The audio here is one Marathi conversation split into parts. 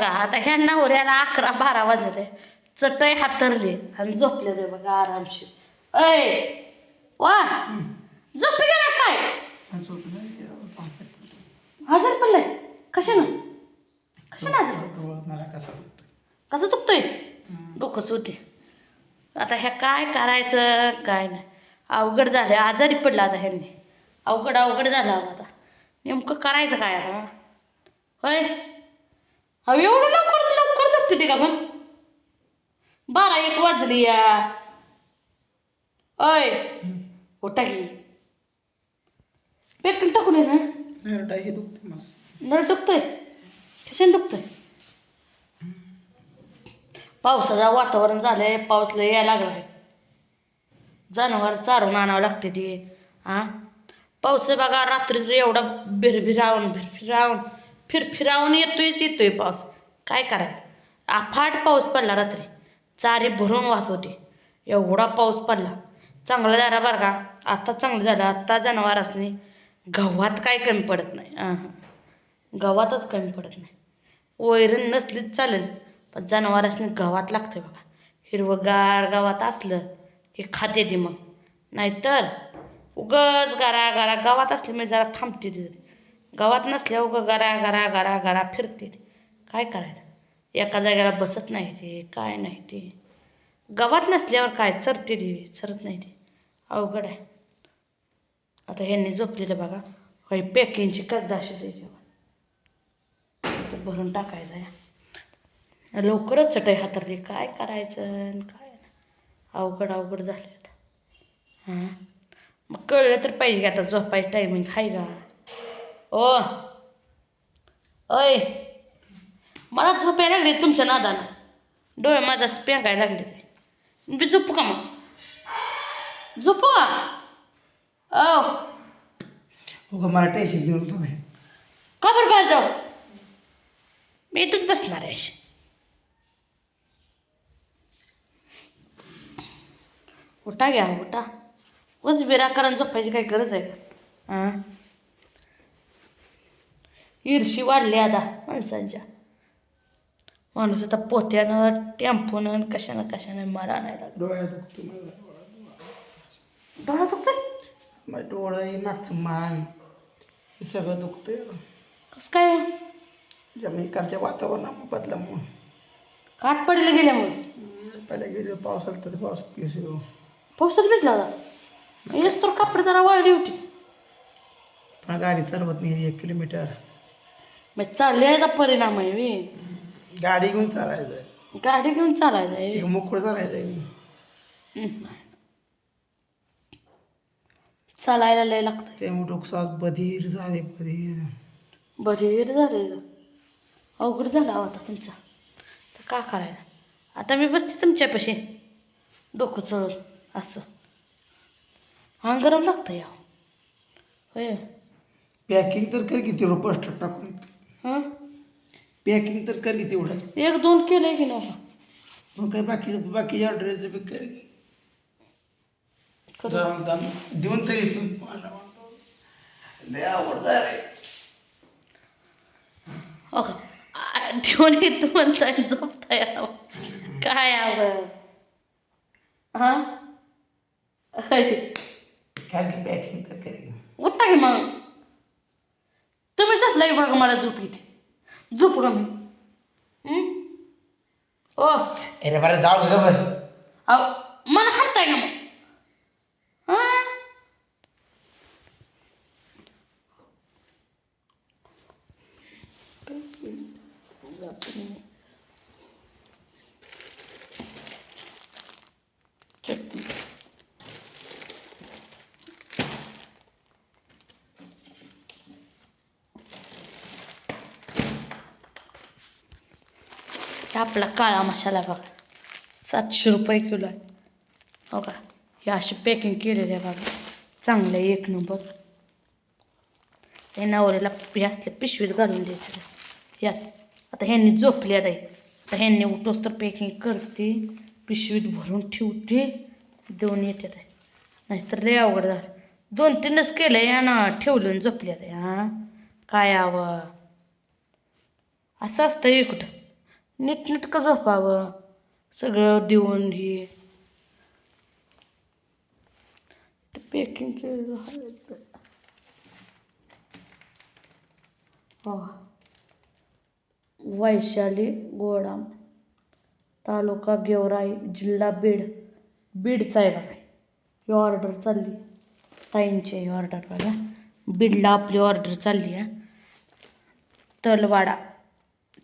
बघा आता ह्यांना नवऱ्याला अकरा बारा वाजले. चटई हातरली आणि झोपले रे बघा आरामशीर. अय वा झोपी गेला काय? आजार पडलाय. कशानं? कशानं आजार कसं दुखतोय? डोकंच होते आता ह्या काय करायचं? काय नाही. अवघड झालं आजारी पडला आता ह्यांनी. अवघड अवघड झालं अहो आता. नेमकं करायचं काय आता? होय? अहो एवढं लवकर लवकर जगते ते का पण? बारा एक वाजली या. अय उठा की. पेटून टाकून ये ना. नरडा हे दुखते मस्त. नळ दुखतोय? कशाने दुखतोय? पावसाचं वातावरण झालंय पाऊस लय यायला लागलाय. जनावर चारून आणावं लागते ते. हा पाऊस बघा रात्री तर एवढा भिरभिरावून भिरभिरावून फिरफिरावून येतोयच येतोय पाऊस. काय करायचं? अफाट पाऊस पडला रात्री. चारी भरून वाहत होते. एवढा पाऊस पडला. चांगला झाला बरं का. आता चांगलं झालं. आत्ता जनावरांसनी गव्हात काय कमी पडत नाही. हां गव्हातच कमी पडत नाही. वैरण नसलीच चालेल पण जनावरांसनी गव्हात लागतं बघा. हिरवंगार गावात असलं की खाते ती मग. नाहीतर उगच गारा गारा गावात असली म्हणजे जरा थांबते ती गावात नसल्या उगं गरा गरा गरा गरा फिरते काय करायचं? एका जागेला बसत नाही ते काय नाही ते. गावात नसल्यावर काय? चरते देवी चरत नाही ते. अवघड आहे. आता ह्यांनी झोपलेलं बघा. होय पॅकिंगची कदाशीच आहे जेव्हा तर भरून टाकायचं आहे. लवकरच चटई हातरली. काय करायचं आणि काय अवघड अवघड झालं आता. हां? मग कळलं तर पाहिजे की आता झोपायचं टायमिंग आहे का? ओ. ओय. मला झोपायला लागली तुमच्या नादानं डोळे माझा पेंगायला लागले ते. मी झोपू का मग? झोपू का? ओ. हो मला टेन्शन नका बाहेर का बरं बाहेर जाऊ? मी इथंच बसणार आहे अशी. उठा घ्या उठा. उच बिराकरण झोपायची काही गरज आहे का? हां ईर्शी वाढली आता माणसांच्या. माणूस आता पोत्यानं टेम्पोनं कशानं कशानं मला नाही लागलं डोळ्या दुखतो मला. डोळा दुखतोय? माझं डोळं हे मागचं मान. हे सगळं दुखतंय. कसं काय ज्यामुळे इकडच्या वातावरणामुळे बदलामुळे. काट पडले गेल्यामुळे. पहिल्या गेले आला तर पाऊस पीस येऊ पावसात भिजला होता? येस तर कपडे जरा वाढली होती. पण गाडी चालवत नाही एक किलोमीटर. मग चालल्याचा परिणाम आहे मी गाडी घेऊन चालायचं गाडी घेऊन चालायचं आहे. मोकळं चालायचं हम्म. चालायला लय लागतं त्यामुळे डोकसास बधीर झाले बधीर. बरीर झाले. अवघड झाला होता तुमचा. तर का करायला? आता मी बसते तुमच्यापाशी डोकं चढून असं. हा गरम लागतं या होय. पॅकिंग तर कर किती रुपये टाकून. हां? पॅकिंग तर कर किती एवढं एक दोन केलंय की नव्हतं मग काय बाकी बाकीच्या ऑर्डर बी कर. जाऊन जाऊन. देऊन तरी तू मला म्हणतो, लय आवड झालंय. का आ, ठेवून येतो म्हणताय झोपताय अहो. काय आवड हा? काय की पॅकिंग तर करेन उठा की मग. तुम्ही झोपला की बघा मला झोप येते झोपू का मी. हं? ओ. अरे बरं जाऊ ग बस. अहो मला हाणताय का मग. हा? आता आपला काळा मसाला बघा. सातशे रुपये किलो आहे. हो का? हे अशी पॅकिंग केलेली आहे बघा. चांगलं आहे एक नंबर हे नवऱ्याला हे असले पिशवीत घालून द्यायचं यात आता ह्यांनी झोपली आता. हे. आता ह्यांनी उठोस तर पॅकिंग करते पिशवीत भरून ठेवते देऊन येते ते नाहीतर लय अवघड झालं. दोन तीनच केलं यानं ठेवलं आणि झोपली आता. हां? काय आवं? असं असतं हे नीटनेटकं झोपावं? सगळं देऊन हे. पॅकिंग केलेलं आहे. हो. वैशाली गोडाम तालुका गेवराई जिल्हा बीड. बीडचा आहे बघा. ही ऑर्डर चालली. ताईंची ही ऑर्डर बघा. बीडला आपली ऑर्डर चालली आहे तलवाडा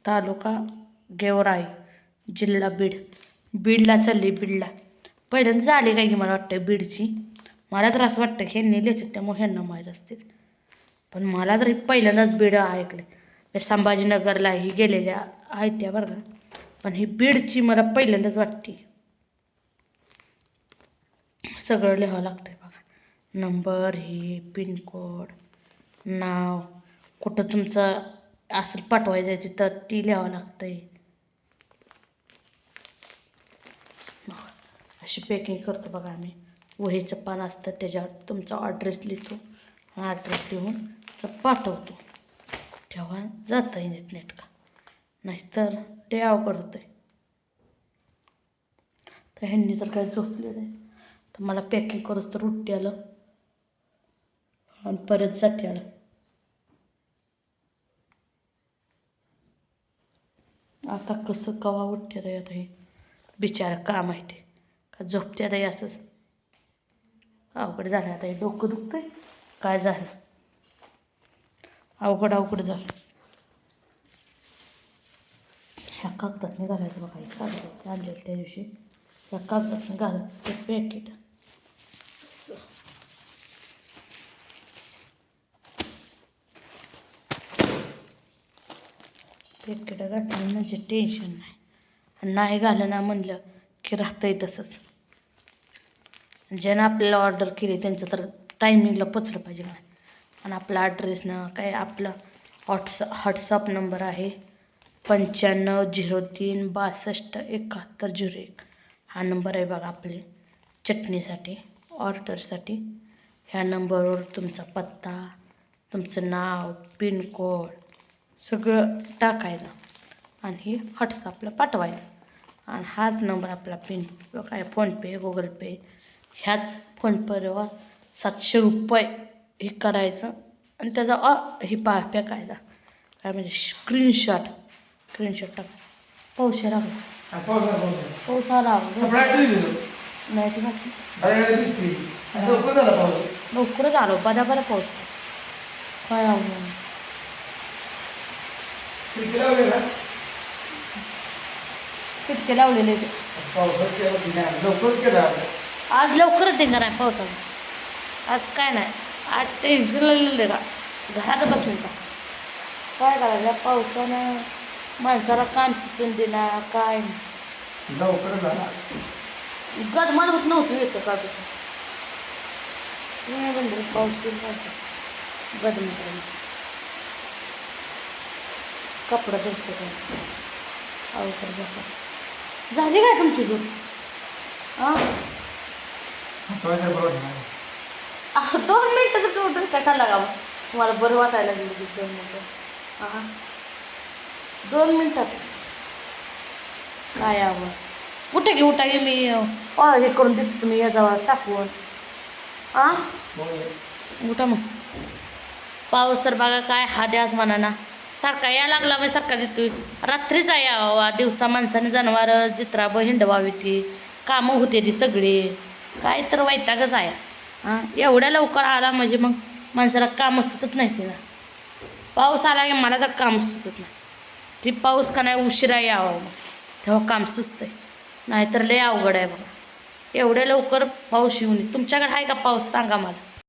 तालुका गेवराई जिल्हा बीड. बीडला चालली बीडला. पहिल्यांदा झाली काय की मला वाटतं बीडची. मला तर असं वाटतं की ह्यांनी लिहायचं त्यामुळे ह्यांना माहीत असतील. पण मला तरी पहिल्यांदाच बीड ऐकलं हे संभाजीनगरला ही गेलेल्या आहेत त्या बरं का. पण ही बीडची मला पहिल्यांदाच वाटते. सगळं लिहावं लागतंय बघा. नंबर हे पिनकोड नाव. कुठं तुमचं असं पाठवायचं आहे तिथं ती लिहावं लागतं आहे अशी पॅकिंग करतो बघा आम्ही. वहीचं पान असतं त्याच्यावर तुमचा ॲड्रेस लिहितो ॲड्रेस लिहून पाठवतो. तेव्हा जातं आहे नीटनेटका नाहीतर ते अवघड होतं आहे तर ह्यांनी तर काय झोपलेलं आहे. तर मला पॅकिंग करूच तर उठते आलं. आणि परत जाते आलं. आता कसं कवा उठते रे आता हे? बिचारा का आहे का झोपते आता असंच. अवघड झालं आता हे डोकं दुखतंय. काय झालं? अवघड अवघड झालं. ह्या कागदात घालायचं बघा हे कागदात आणलेलं त्या दिवशी. ह्या कागदातने घालायचं ते पॅकेट पॅकेट घातलं म्हणजे टेन्शन नाही. आणि नाही घालं ना म्हणलं की राहतंय तसंच. ज्यानं आपल्याला ऑर्डर केली त्यांचं तर टायमिंगला पोचलं पाहिजे ना. आणि आपला ॲड्रेसनं काय आपला हॉट्स व्हॉट्सअप नंबर आहे पंच्याण्णव झिरो तीन बासष्ट एकाहत्तर झिरो एक. हा नंबर आहे बघा आपले चटणीसाठी ऑर्डरसाठी ह्या नंबरवर तुमचा पत्ता तुमचं नाव पिनकोड सगळं टाकायचं आणि हे व्हॉट्सअपला पाठवायचं. आणि हाच नंबर आपला पिन. काय फोनपे गुगल पे ह्याच फोनपेवर सातशे रुपये हे करायचं आणि त्याचा अ हे पा फेकायचा काय म्हणजे स्क्रीनशॉट स्क्रीनशॉट टाका. पाऊस लागला पाऊस आला. नाही लवकरच आलो. बदा बरा पाऊस. काय आवडलं किटके लावलेले ते आज लवकरच देणार आहे पावसाला आज काय नाही. आज टेन्शन लागलेलं का घरात बसले का काय करायचं? पावसानं माणसाला काम सुचून देणार काय गदमान होत नव्हतं येतं का बंद पाऊस येईल गदमान कपडा धुतलं अवघड जातं. झाली काय तुमची झोप? हां अहो, दोन मिनटं तर उठून कसा लागावं तुम्हाला बरं वाटायला लागलं की दोन मिनटं. हा दोन मिनटात काय यावं उठा की उठा की मी हे करून देतो तुम्ही याच्यावर टाकून. हा उठा मग. पाऊस तर बघा काय हा द्याच म्हणा ना सारखा या लागला मग सारखा देतोय रात्रीचा यावा दिवसा माणसाने जनावर जित्राबं हिंडवावी ती. कामं होते ती सगळी. काय तर वैतागच आहे. हां? एवढ्या लवकर आला म्हणजे मग माणसाला कामं सुचत नाही तिला. पाऊस आला की मला तर काम सुचत नाही. ती पाऊस का नाही उशिरा यावा मग. तेव्हा काम सुचतंय. नाहीतर लय अवघड आहे बघा. एवढ्या लवकर पाऊस येऊन तुमच्याकडे आहे का पाऊस? सांगा मला.